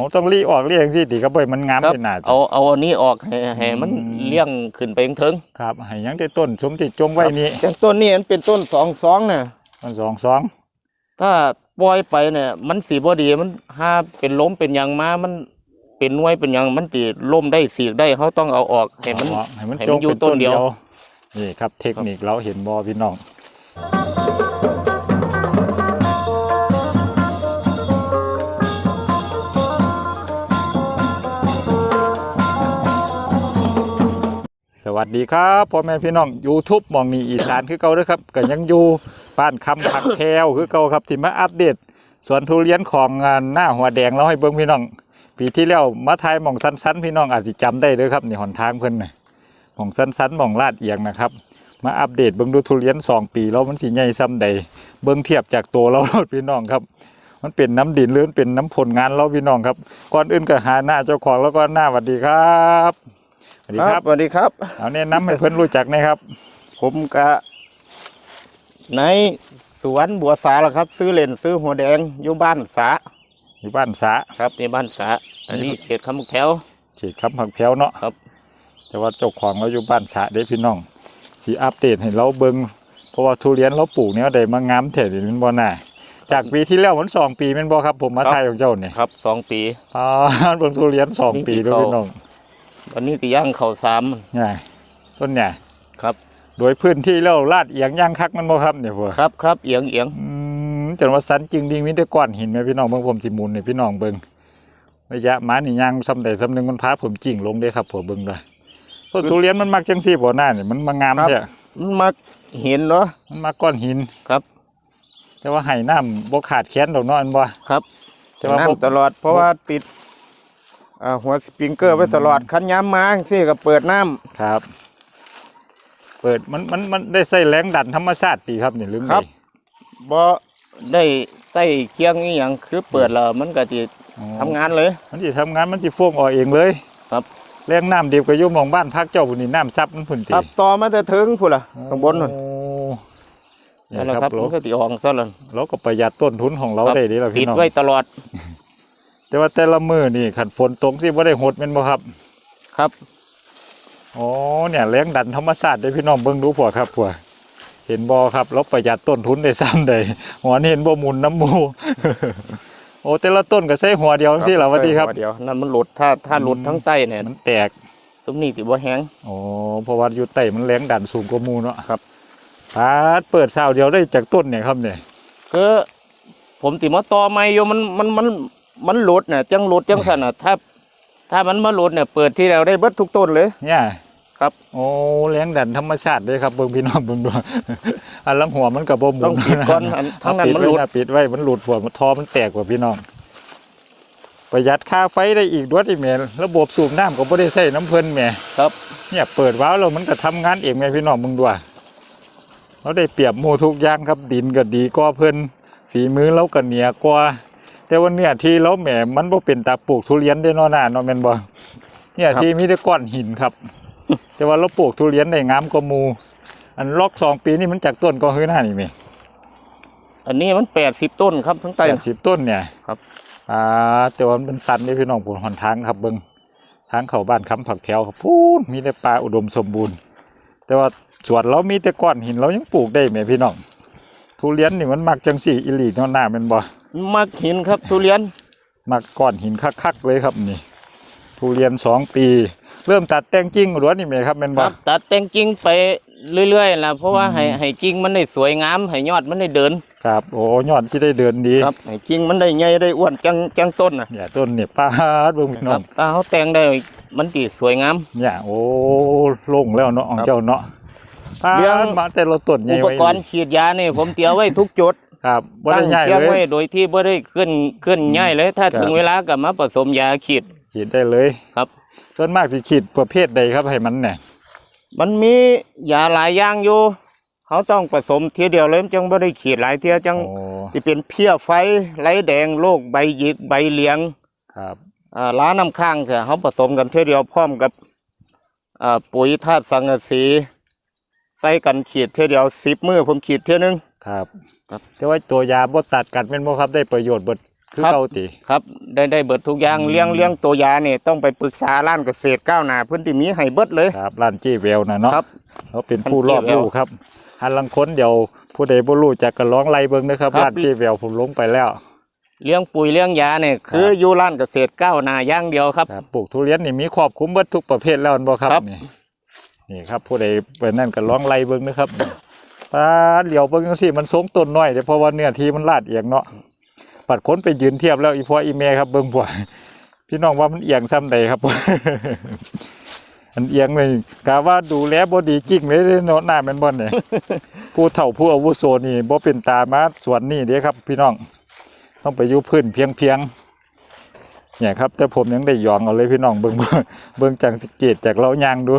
อ๋อต้องรีออกเรียงสิติครับเบ่มันงามครับเป็นหน้าเอาเอาอันนี้ออกให้ให้มันอืมเลี้ยงขึ้นไปถึงครับให้ยังได้ต้นสมที่จงไว้นี้อย่างต้นนี้มันเป็นต้นสองสองเนี่ยมันสองสองถ้าปล่อยไปเนี่ยมันสีบดีมันถ้าเป็นล้มเป็นหยังมามันเป็นหน่วยเป็นหยังมันตีล้มได้สีกได้เขาต้องเอาออกให้มัน เอาออกให้มันให้จมันงอยู่เป็นต้ต้นนเดีเดียยววนี่ครับ เทคนิคเราเห็นบอพี่น้อง วัสดีครับพ่อแม่พี่น้อง YouTube มองนี่อีสานคือเก่าเด้อครับก็ยังอยู่บ้านคำผักแพวคือเก่าครับที่มาอัปเดตสวนทุเรียนของงานหน้าหัวแดงเราให้เบิ่งพี่น้องปีที่แล้วมาทายมองสั้นๆ พี่น้องอาจจะจำได้เด้อครับนี่หนทางเพิ่นน่ะมองสั้นๆมองลาดเอียงนะครับมาอัปเดตเบิ่งดูทุเรียนสองปีแล้วมันสิใหญ่ซ้ำใดเบิ่งเทียบจากตัวเราพี่น้องครับมันเป็นน้ำดินหรือนเป็นน้ำผลงานเราพี่น้องครับก่อนอื่นก็หาหน้าเจ้าของแล้วก็หน้าสวัสดีครับ วัสดีครับสวัสดีครับ เอาแนะนำให้เพิ่นรู้จักหนะครับ ผมกะในสวนบัวสาแล้วครับ ซื้อเลนซื้อหัวแดงอยู่บ้านสาอยู่บ้านสาครับในบ้านสาอันนี้เขตคำแถวเขตคำผักแพ้วเนาะครับ แต่ว่าเจ้าของเราอยู่บ้านสาเด้พี่น้องที่อัปเดตให้เราเบิ่งเพราะว่าทุเรียนเราปลูกเนี่ยได้มางามแท้นี่มันบ่น่าจากปีที่แล้วมันสองปีแมันบ่ครับ ผมมาทายของเจ้าเนี่ยครับสองปีอ่าเบิ่งทุเรียนสองปีด้วยพี่น้อง วันนี้ตีย่างเข่าสามเนี่ยต้นเนี่ยครับ โดยพื้นที่แล้วลาดเอียงย่างคักมันบ่ครับเนี่ยพวกครับครับเอียงเอียงอืมจนว่าสันจริงดิงมีแต่ก้อนหินไหมพี่น้องเบิ่งผมสิหมุนให้พี่น้องเบิ่งระยะหมานี่ย่างซ้ำใดซ้ำหนึงมันพาผมจริงลงเด้ครับผมเบิ่งด้วยต้นทุเรียนมันมักจังซี่บ่หน้านี่มันมางามแท้มันมาเห็นเนาะมันมาก้อนหินครับ แต่ว่าไห้น้ำบ่ขาดแค้นดอกเนาะอันบ่ครับแต่ว่าผมน้ำตลอดเพราะว่าติด อ่าหัวสปริงเกอร์ไว้ตลอดคันย้ำมาสิก็เปิดน้ำครับ เปิดมันมันมันได้ใส่แรงดันธรรมชาติดีครับนี่ลืมครับไปบ่ได้ใส่เคียงอีหยังคือเปิดแล้วมันก็จะอ๋อทำงานเลย มันสิทำงานมันสิฟ่วงออกเองเลย ครับแรงน้ำเดียวก็อยู่หมองบ้านพักเจ้าพุ่นนี่น้ำซับมันพุ่นติครับต่อมาจะถึงพุ่นล่ะข้างบนนั่นโอ้เนี่นั่ยนแหละคครัรับบเรามันก็ติออกซะแล้วเราก็ประหยัดต้นทุนของเราครับได้เดีล่ะติพี่ดน้องไว้ตลอด แต่ว่าแต่ละมือนี่ขันฝนตกที่บ่ได้หดแม่นบ่ครับครับอ๋อเนี่ยแรงดันธรรมชาติได้พี่น้องเบิ่งดูผัวครับผัวเห็นบ่ครับเราประหยัดต้นทุนได้ซ้ำได้หัวนี่เห็นบ่หมุนน้ำหมูโอ้แต่ละต้นก็ใส่หัวเดียวจังซี่ล่ะสวัสดีครับเดี๋ยวนั่นมันหลุดถ้าถ้าหลุดทั้งใต้เนี่ยมันแตกสมนี่ติบ่แห้งโอ้เพราะว่าอยู่ใต้มันแรงดันสูงกว่าหมูเนาะครับปาดเปิดเช้าเดียวได้จากต้นเนี่ยครับเนี่ยก็ผมติมาต่อไม่อยู่มันมันมัน มันหลุดเนี่ยจังหลุดจังสั่นน่ะถ้า ถ้ามันมาหลุดเนี่ยเปิดที่แล้วได้เบิดทุกต้นเลย เนี่ยครับ โอ้แรงดันธรรมชาติเลยครับเบิ่งพี่น้องเบิ่งดูอันลังหัวมันกับบ่หมุนต้องปิดก่อนอันทั้งนั้นปิดมันหลุดไว้ะปิดไว้มันหลุดหัวมันทอมันแตกกว่าพี่น้อง ประหยัดค่าไฟได้อีกด้วยที่แม่ระบบสูบน้ำก็บ่ได้ใช้น้ำเพิ่นแหม่ครับ เนี่ยเปิดว้าวแล้วมันก็ทำงานเองไงพี่น้องมึงด้วยเราได้เปรียบหมู่ทุกอย่างครับดินก็ดีกว่าเพิ่นฝีมือเราก็เหนียกว่า แต่ว่าเนี่ยที่เราแหมมันบ่เป็นตาปลูกทุเรียนได้เนาะน่าเนาะแม่นบ่เนี่ยที่มีแต่ก้อนหินครับ แต่ว่าเราปลูกทุเรียนได้งามกว่าหมู่อันล็อกสองปีนี่มันจากต้นก็คือหน้านี่แม่อันนี้มันแปดสิบต้นครับทั้งใต้แปดสิบต้นเนี่ยครับอ่าแต่ว่ามันเป็นสันนี่พี่น้องผมหนทางครับเบิ่งทางเข้าบ้านคำผักแถวครับพูนมีแต่ป่าอุดมสมบูรณ์ แต่ว่าสวนเรามีแต่ก้อนหินเรายังปลูกได้ไหมพี่น้องทุเรียนนี่มันมักจังสี่อิลีเนาะหน้าแมันบ่ มักหินครับทุเรียนมักก้อนหินคักๆเลยครับนี่ ทุเรียนสองปี เริ่มตัดแต่งจริงหรือว่านี่ไหมครับแมันคบ่รับตัดแต่งกิ่งไปเรื่อยๆนะเพราะว่าอืมให้ให้กิ่งมันได้สวยงามให้ยอดมันได้เดินครับโอ้ยอดที่ได้เดินดีครับให้กิ่งมันได้ใหญ่ได้อ้วนจังจังต้นนะเนี่ยต้นเนี่ยป้าดเบิ่งพี่น้คอรังบถ้าเขาแต่งได้มันตีสวยงาม เนี่ยโอ้โล่งแล้วเนาะของครับเจ้าเนาะป้าเรื่องดมาแต่ละต้นใหญ่อุปไว้กรณ์ฉีดยานี่ผมเตรียมไว้ทุกจุด ครับบ่ตั้ได้งใหญ่เทียงเลไว้ยโดยที่บ่ได้เคลื่อนเคลื่อนง่ายเลย ถ้าครับถึงเวลาก็มาผสมยาฉีดฉีดได้เลย ครับ ส่วนมากสิฉีดประเภทใดครับให้มันเนี่ยมันมียาหลายอย่างอยู่เขาต้องผสมเทียเดียวเลยมันจังบ่ได้ฉีดหลายเทียจังโอ้ที่เป็นเพี้ยไฟไหลแดงโรคใบหยิกใบเหลียงครับอ่าล้าน้ำข้างเถอะเขาผสมกันเทียเดียวพร้อมกับอ่าปุ๋ยธาตุสังกะสี ใส่กันขีดเทียเดียวสิบมือผมขีดเทียหนึง ครับ ครับ แต่ว่าตัวยาบ่ตัดกัดเป็นบ่ครับได้ประโยชน์เบิดคือครับเก่าติครับได้ได้เบิดทุกอย่างเลี้ยงเลี้ยงตัวยาเนี่ยต้องไปปรึกษาร้านเกษตรก้าวหน้าเพื้นที่มีให้เบิดเลยครับร้านจี้แววน่ะเนาะครับเขาเป็นผู้รอบร้านจี้แววรู้ครับหันลังคนเดี๋ยวผู้ใดบ่รู้จักก็ร้องไล่เบิ่งนะครับครับร้านจี้แววผมลงไปแล้วเลี้ยงปุ๋ยเลี้ยงยาเนี่ยคืออยู่ร้านเกษตรก้าวหน้าอย่างเดียวครับครับปลูกทุเรียนนี่มีครอบคลุมเบิดทุกประเภทแล้วอันบ่ครับครับนี่นี่ครับผู้ใดเป็นนั่นก็ร้องไล่เบิ่งนะครับ ปลาเหลียวเบิ่งจังซี่มันสูงต้นน้อยแต่เพราะว่าเนื้อที่มันลาดเอียงเนาะปัดคนไปยืนเทียบแล้วอีพ่ออีแม่ครับเบิ่งพ่อพี่น้องว่ามันเอียงซ้ำใดครับอันเอียงเลยกะว่าดูแลบ่ดีจริงเลยเนาะหน้าแม่นบ่เนี่ยผู้เฒ่าผู้อาวุโสนี่บ่เป็นตามาสวนนี่เด้ครับ พี่น้องต้องไปอยู่พื้นเพียงเพียงๆเนี่ยครับ แต่ผมยังได้ยองเอาเลยพี่น้องเบิ่งเบิ่งจังสเกตจากเรายางดู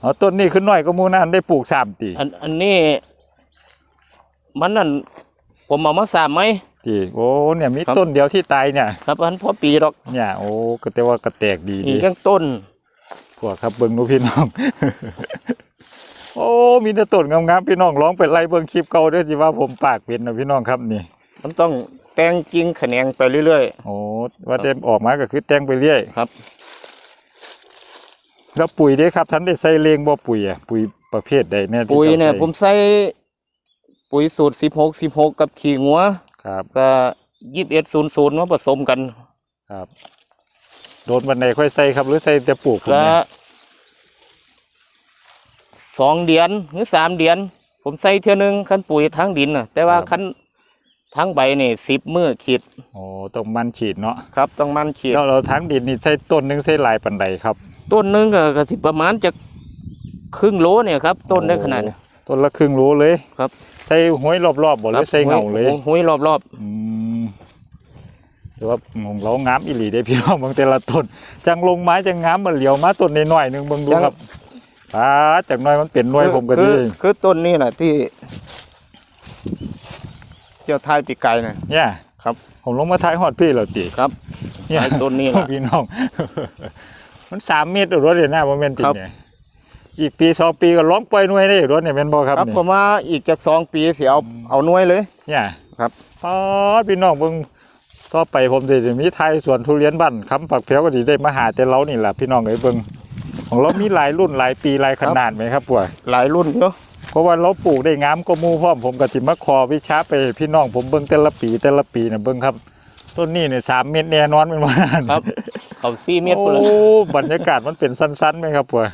เอาต้นนี้ขึ้นน้อยก็หมู่นั้นได้ปลูกสามตีอันอันนี้ มันนั่นผมเอามาสามไหมตีโอ้เนี่ยมีครับต้นเดียวที่ตายเนี่ยครับอันพอปีดอกเนี่ยโอ้ก็แต่ว่าก็แตกดีอีดีกยังต้นพวกครับเบิ่งดูพี่น้อง โอ้มีแต่ต้นงามๆพี่น้องร้องเป็นไรเบิ่งคลิปเก่าเด้วยสิว่าผมปากเป็นนะพี่น้องครับนี่ มันต้องแต่งจริงแขนงไปเรื่อยโอ้ว่าจะออกมาก็คือแต่งไปเรื่อยๆครับ แล้วปุ๋ยเด้ครับท่านได้ใส่เลงบ่ปุ๋ยอะปุ๋ยประเภทใดแน่ที่ปุ๋ยเนี่ยจ้าใส่ผมใส่ ปุ๋ยสูตรสิบหกสิบหกกับขี้งัวครับ ก็ยี่สิบเอ็ดศูนย์ศูนย์มาผสมกันครับ โดนวันไหนค่อยใส่ครับ หรือใส่แต่ปลูกผมก็เนี่ยสองเดือนหรือสามเดือน ผมใส่เท่านึงคันปุ๋ยทั้งดินน่ะ แต่ว่าคันทั้งใบนี่สิบมือขีดโอ้ต้องมันฉีดเนาะครับ ต้องมันขีด แล้วเราทั้งดินนี่ใส่ต้นหนึงใส่หลายปันใดครับ ต้นหนึงก็ก็สิประมาณจะครึ่งโลเนี่ยครับ ต้นได้ขนาดเนี้ ต้นละครึ่งโลเลยครับ ใส่ห้อยรอบๆบ่หครัรือใส่เงาเลยหุหุยรอบรอบอืมแต่ว่าของเรางามอีหลีได้พี่น้องบางแต่ละต้นจังลงไม้จังงามมันเหลียวมาต้นน้อยๆหนึงเบิ่งดูครับป้าจากหน้อยมันเป็นหน่วยผมก็คืดีอคือต้นนี้แหละที่เจ้าทายปีกไก่น่ะเนี่ยครับผมลงมาท้ายฮอดพี่แล้วติครับเนี่ยไอ้ต้นนี้แหละพี่น้องมันสามเมตรรถเลยนะบ่แม่นติครับเนี่ย อีกปีสองปีก็ร้องปล่อยหน่วยได้รถเนี่ยแม่นบ่ครับครับนี่ผมว่าอีกจากสองปีเสียเอาเอาหน่วยเลย เนี่ยครับ อ๋อพี่น้องเบิ่งก็ไปผมสิจะมีไทยสวนทุเรียนบ้านคำปักเพียวก็ดีได้มาหาแต่เรานี่แหละพี่น้องเอ้ยเบิ่งของเรามีหลายรุ่นหลายปีหลายขนาดไหมครับป่วย หลายรุ่นเยอะเพราะว่าเราปลูกได้งามก็มูพร้อมผมก็สิมาขอวิชาไปให้พี่น้องผมเบิ่งแต่ละปีแต่ละปีน่ะเบิ่งครับ ต้นนี้เนี่ยสามเมตรแน่นอนเป็นว่านั่นครับเขาซี่เมตรโอ้พุ่นละบรรยากาศมันเป็นสั้นๆไหมครับป่วย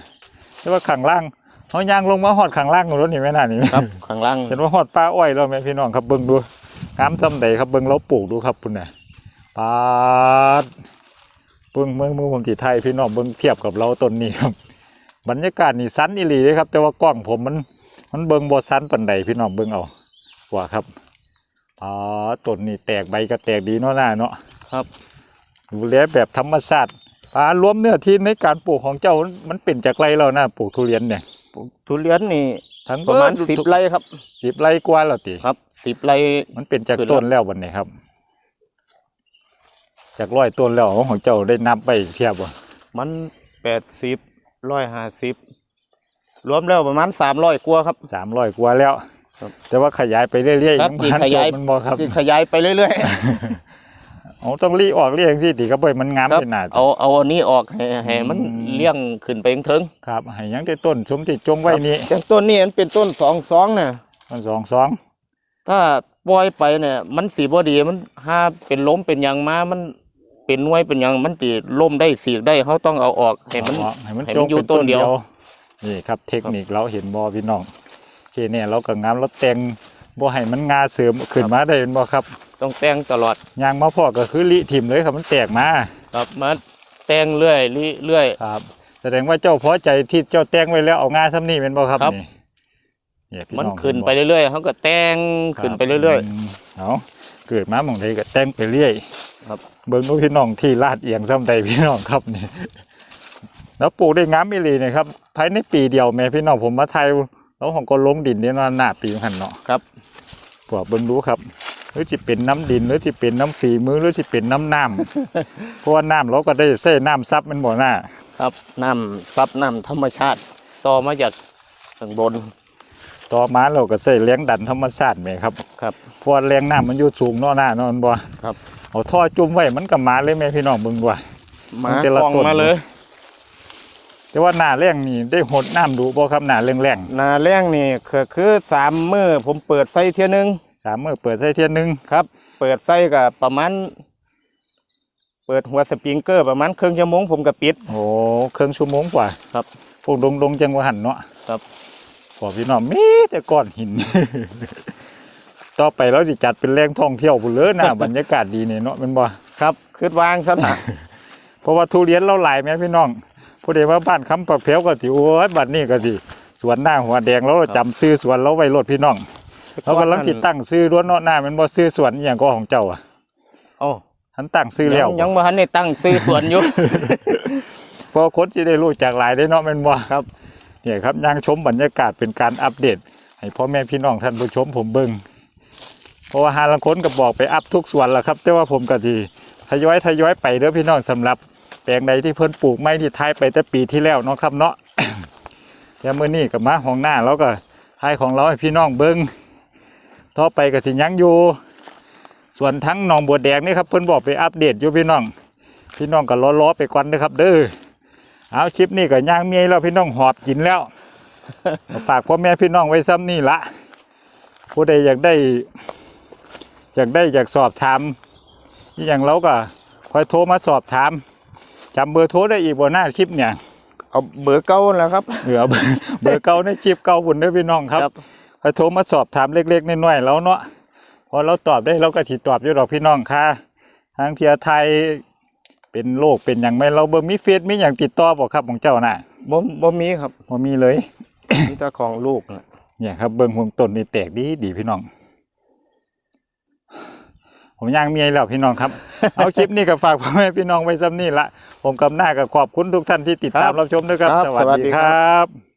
แต่ว่าข้างล่างเขาย่างลงมาหอดข้างล่างของรถนี่ไหมน่านี่ครับข้างล่างเห็นว่าหอดปลาอ้อยแล้วไหมพี่น้องครับเบิ่งดูงามซำใดครับเบิ่งเราปลูกดูครับคุณน่ะปาดเบิ่งเมืองมือผมสีไทยพี่น้องเบิ่งเทียบกับเราต้นนี้ครับ บรรยากาศนี่สันอีหลีเลยครับ แต่ว่ากล้องผมมัน มันเบิ่งบ่สันปานใดพี่น้องเบิ่งเอาว่าครับอ๋อต้นนี้แตกใบก็แตกดีเนาะหน้าเนาะครับดูแลแบบธรรมชาติ ปลารวมเนื้อที่ในการปลูกของเจ้ามันเป็นจากไรแล้วนะปลูกทุเรียนเนี่ยทุเรียนนี่ทั้งประมาณเดสิบไร่ครับสิบไร่กว่าแล้วติครับสิบไร่มันเป็นจากขึ้นแล้วต้นแล้ววันนี้ครับ จากร้อยต้นแล้วของเจ้าได้นับไปเทียบว่ามันแปดสิบร้อยห้าสิบรวมแล้วประมาณสามร้อยกว่าครับสามร้อยกว่าแล้วครับแต่ว่าขยายไปเรื่อยๆครับงขยายมันบ่ครับจะขยายไปเรื่อย เอาต้องรีออกเรียงสิติครับเว้ยมันงามๆครับขนาดเอาเอาอันนี้ออกให้ให้มันอืมเลี้ยงขึ้นไปถึงครับให้หยังได้ต้นสมที่จงไว้นี้อย่างต้นนี้มันเป็นต้นสองสองเนี่ยมันสองสองถ้าปล่อยไปเนี่ย มันสีบดีมันห้าเป็นล้มเป็นหยังมามันเป็นหน่วยเป็นหยังมันตีล้มได้สีกได้เขาต้องเอาออกให้มันเอาออกให้มันให้จมันงอยู่เป็นต้ต้นนเดีเดียยววนี่ครับ เทคนิคเราเห็นบ่พี่น้องโอเคเนี่ยเราก็งามเราแต่งบ่ให้มันงาเสริมขึ้นมาได้เห็นบ่ครับ ต้องแต่งตลอดยางมาพอก็คือลิทิมเลยครับมันแตกมาครับมาแต่งเรื่อยเรื่อยครับ แสดงว่าเจ้าพอใจที่เจ้าแต่งไว้แล้วเอางาซ้ำนี่เป็นบ่ครับครับนี่เนี่ยพี่มันองขึ้นเห็บ่ไปเรื่อยๆเขาก็แต่งขึ้นไปเรื่อยมเอาเกิดมาหมองใดก็แต่งไปเรื่อย ครับ เบิ่งดูพี่น้องที่ลาดเอียงซ้ำใดพี่น้องครับนี่แล้วปลูกได้งามอีหลีนะครับภายในปีเดียวแม่พี่น้องผมมาไทยแล้วของก็ลงดินเนี่ยนาหน้าปีหันเนาะๆครับพวกเบิ่งดูครับ หรือจะเป็นน้ำดินหรือจะเป็นน้ำฝีมือหรือจะเป็นน้ำน้ำ เพราะว่าน้ำเราก็ได้ใส่น้ำซับมันบ่หน้า ครับน้ำซับน้ำธรรมชาติ ต่อมาจากข้างบนต่อมาเราก็ใส่เลี้ยงดันธรรมชาติแหมครับครับ เพราะวาแรงน้ำมันอยู่สูงเนาะหน้าเนอนบ่ครับ เอาท่อจุ่มไว้มันก็มาเลยแม่พี่น้องเบิ่งด้วยมามันแต่ละกองต้น มาเลยแต่ว่าหน้าแรงนี่ได้หดน้ำดูบ่ครับหน้าแรงหนาแรงนี่คือคือสามมือผมเปิดไส้เที่ยหนึงๆ สามมื้อเปิดใส่เที่ยนึงครับ เปิดไส้กับประมาณ เปิดหัวสปริงเกอร์ประมาณครึ่งชั่วโมงผมก็ปิด โอ้เครื่องชั่วโมงกว่าครับพวกดงดงๆจังว่าหันเนาะครับพอพี่น้องมีแต่ก้อนหิน ต่อไปเราสิจัดเป็นแหล่งท่องเที่ยวพุ่นเลยนะ บรรยากาศดีนี่เนาะแมันบ่ครับคืดวางซะนะเพราะว่าทุเรียนเราหลายแม่พี่น้องผู้ใดว่าบ้านคำปะเพลวก็สิโอ้ยบัดนี้ก็สิสวนหน้าหัวแดงเราจำซื้อสวนเราไว้รถพี่น้อง เรากำลังติดตั้งซื้อรั้วเนาะหน้าแมันบ่ซื้อสวนอหย่างก็ของเจ้าอะโอ้ทันตั้งซื้อแล้วยังยังบ่ทันได้ตั้งซื้อสวนอยู่ เพอคนสิได้รู้จากหลายได้เนาะแม่นบ่ครับ เนี่ยครับย่างชมบรรยากาศเป็นการอัปเดต ให้พ่อแม่พี่น้องท่านผู้ชมผมเบิ่งเพราะว่าหาลังคนก็บอกไปอัพทุกส่วนแล้วครับ แต่ว่าผมก็สิทยอยทยอยไปเด้อพี่น้องสำหรับ แปลงใดที่เพิ่นปลูกไม้ที่ท้ายไปแต่ปีที่แล้วเนาะครับเนาะแล้วมื้อนี้ก็มาห้องหน้าแล้วก็ท้ายของเราให้พี่น้องเบิ่ง ต่อไปก็สิยังอยู่ ส่วนทั้งหนองบัวแดงนี่ครับเพิ่นบอกไปอัปเดตอยู่พี่น้อง พี่น้องก็ล้อๆไปก่อนเด้อครับ เด้อเอาคลิปนี้ก็ย่างเมียแล้วพี่น้องหอบกินแล้วฝากพ่อแม่พี่น้องไว้ซ้ำนี่ละผู้ใดอยากได้อยากได้อยากสอบถามอหย่างเราก็คอยโทรมาสอบถามจำเบอร์โทรได้อีกบนหน้าคลิปเนี่ยเอาเบอร์เก่าแล้วครับเหลือเบอร์เบอร์เก่าในคลิปเก่าคุณเด้อพี่น้องครับคอย โทรมาสอบถามเล็กๆน้อยๆแล้วเนาะพอเราตอบได้เราก็ถีตอบอยู่ดอกพี่น้องค่ะทางเทียไทยเป็นโรคเป็นอย่างไรเราเบอร์มีเฟซมีอย่างติดต่อบอกครับของเจ้าน่ะบ่บ่มีครับพอมีเลยมีแต่ของลูกนะเนี่ยครับเบิ้งห่วงต้นนี่แตกดีดีพี่น้อง ผมย่างเมียแล้วพี่น้องครับ เอาคลิปนี้ก็ฝากพ่อแม่พี่น้องไว้ซ้ำนี่ละผมกำหน้าก็ขอบคุณทุกท่านที่ติดตามรับชมด้วยครับ สวัสดีครับ